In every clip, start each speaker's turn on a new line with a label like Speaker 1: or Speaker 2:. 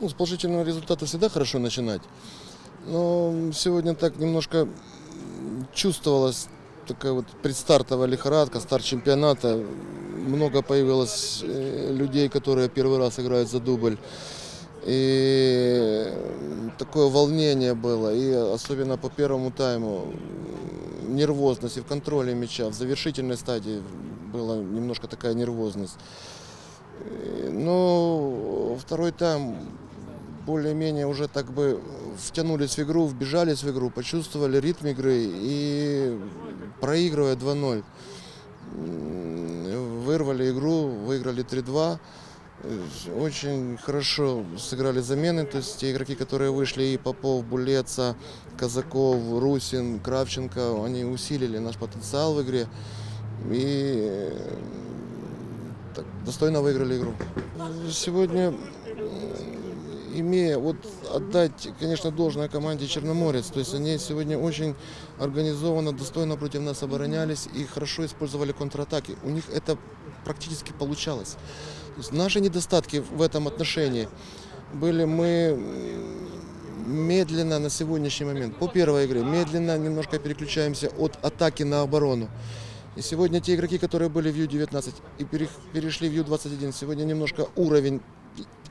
Speaker 1: Ну, с положительного результата всегда хорошо начинать. Но сегодня так немножко чувствовалась такая вот предстартовая лихорадка, старт чемпионата. Много появилось э, людей, которые первый раз играют за дубль. И такое волнение было, и особенно по первому тайму нервозность и в контроле мяча, в завершительной стадии была немножко такая нервозность. Э, Но второй тайм более-менее уже так бы втянулись в игру, вбежались в игру, почувствовали ритм игры и проигрывая 2-0, м, вырвали игру, выиграли 3-2. Э, Очень хорошо сыграли замены, то есть те игроки, которые вышли, и Попов, Булеца, Казаков, Русин, Кравченко, они усилили наш потенциал в игре и э, достойно выиграли игру. Сегодня, имея, вот отдать, конечно, должное команде Черноморец, то есть они сегодня очень организованно, достойно против нас оборонялись и хорошо использовали контратаки. У них это практически получалось. То есть наши недостатки в этом отношении были мы медленно на сегодняшний момент, по первой игре, медленно немножко переключаемся от атаки на оборону. И сегодня те игроки, которые были в Ю-19 и перешли в Ю-21, сегодня немножко уровень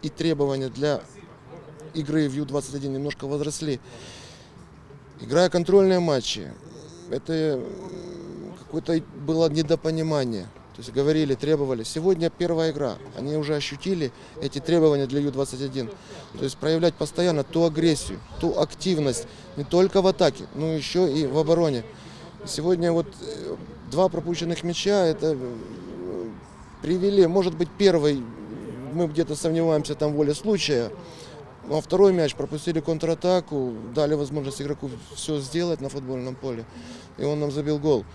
Speaker 1: и требования для игры в Ю-21 немножко возросли. Играя контрольные матчи, это м, какое-то было недопонимание. То есть говорили, требовали. Сегодня первая игра. Они уже ощутили эти требования для Ю-21. То есть проявлять постоянно ту агрессию, ту активность не только в атаке, но еще и в обороне. Сегодня вот э, два пропущенных мяча, это э, привели, может быть, первый, мы где-то сомневаемся, там воля случая, ну, а второй мяч пропустили контратаку, дали возможность игроку все сделать на футбольном поле, и он нам забил гол.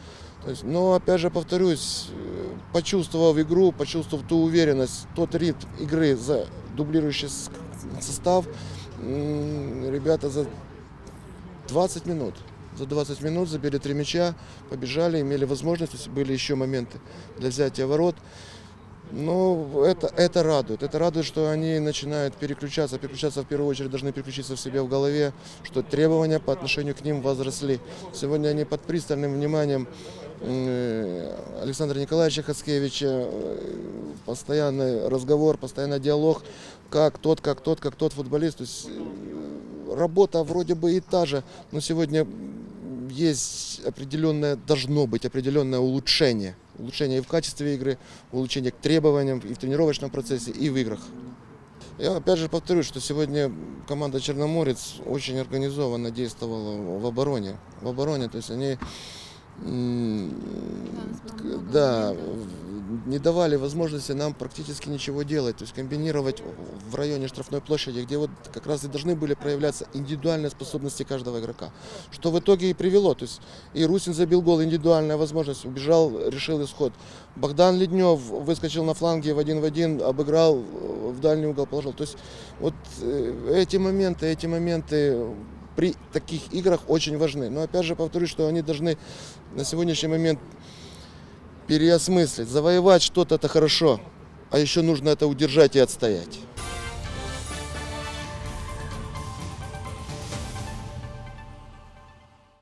Speaker 1: То есть, но опять же повторюсь, э, почувствовав игру, почувствовав ту уверенность, тот ритм игры за дублирующий состав, ребята за 20 минут. За 20 минут забили три мяча, побежали, имели возможность, были еще моменты для взятия ворот. Но это, это радует. Это радует, что они начинают переключаться. Переключаться в первую очередь должны переключиться в себе в голове, что требования по отношению к ним возросли. Сегодня они под пристальным вниманием э, Александра Николаевича Хацкевича. э, Постоянный разговор, постоянный диалог, как тот, как тот, как тот футболист. То есть э, работа вроде бы и та же, но сегодня есть определенное, должно быть определенное улучшение. Улучшение и в качестве игры, улучшение к требованиям и в тренировочном процессе, и в играх. Я опять же повторюсь, что сегодня команда Черноморец очень организованно действовала в обороне. В обороне, то есть они да, не давали возможности нам практически ничего делать, то есть комбинировать в районе штрафной площади, где вот как раз и должны были проявляться индивидуальные способности каждого игрока. Что в итоге и привело. То есть и Русин забил гол, индивидуальная возможность, убежал, решил исход. Богдан Леднев выскочил на фланге в один в один, обыграл, э, в дальний угол положил. То есть вот э, эти моменты, эти моменты при таких играх очень важны. Но опять же повторюсь, что они должны на сегодняшний момент переосмыслить. Завоевать что-то это хорошо, а еще нужно это удержать и отстоять.